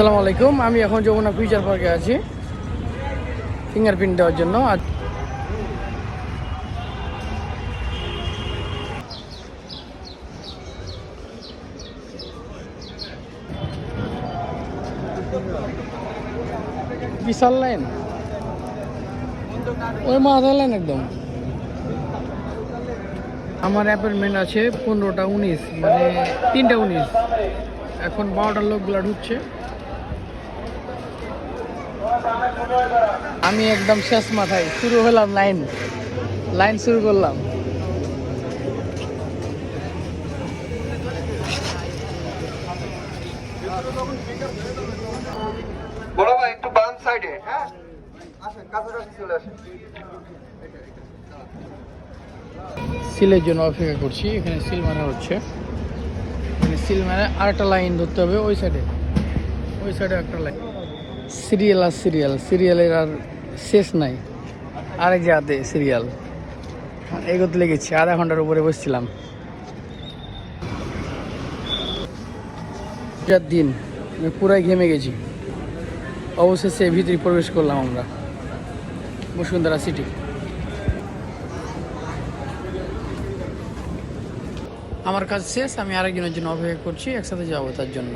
আসসালামু আলাইকুম। আমি এখন যমুনা ফিউচার পার্কে আছি। ফিঙ্গারপ্রিন্ট দেওয়ার জন্য। আর বিশাল লাইন। ওই মাথা লাইন একদম। আমার অ্যাপয়েন্টমেন্ট আছে পনেরোটা উনিশ মানে তিনটা উনিশ। এখন বারোটার লোকগুলো ঢুকছে। আমি একদম শেষ মাথায়। শুরু হলাম লাইন। লাইন শুরু করলাম। বড় ভাই একটু বাম সাইডে হ্যাঁ? আসেন কাছাকাছি চলে আসেন। সিলের জন্য অপেক্ষা করছি। এখানে সিল মারা হচ্ছে। এখানে সিল মারা আরেকটা লাইন ধরতে হবে ওই সাইডে ওই সাইডে একটা লাইন। সিরিয়াল আর সিরিয়াল। সিরিয়ালের আর শেষ নাই। আরেক জায়গাতে সিরিয়াল। এগোতে লেগেছি, আধা ঘণ্টার উপরে বসছিলাম। যার দিন, আমি পুরাই ঘেমে গেছি। অবশেষে ভিতরে প্রবেশ করলাম আমরা, বসুন্ধরা সিটি। আমার কাজ শেষ, আমি আরেকজনের জন্য অপেক্ষা করছি, একসাথে যাব তার জন্য।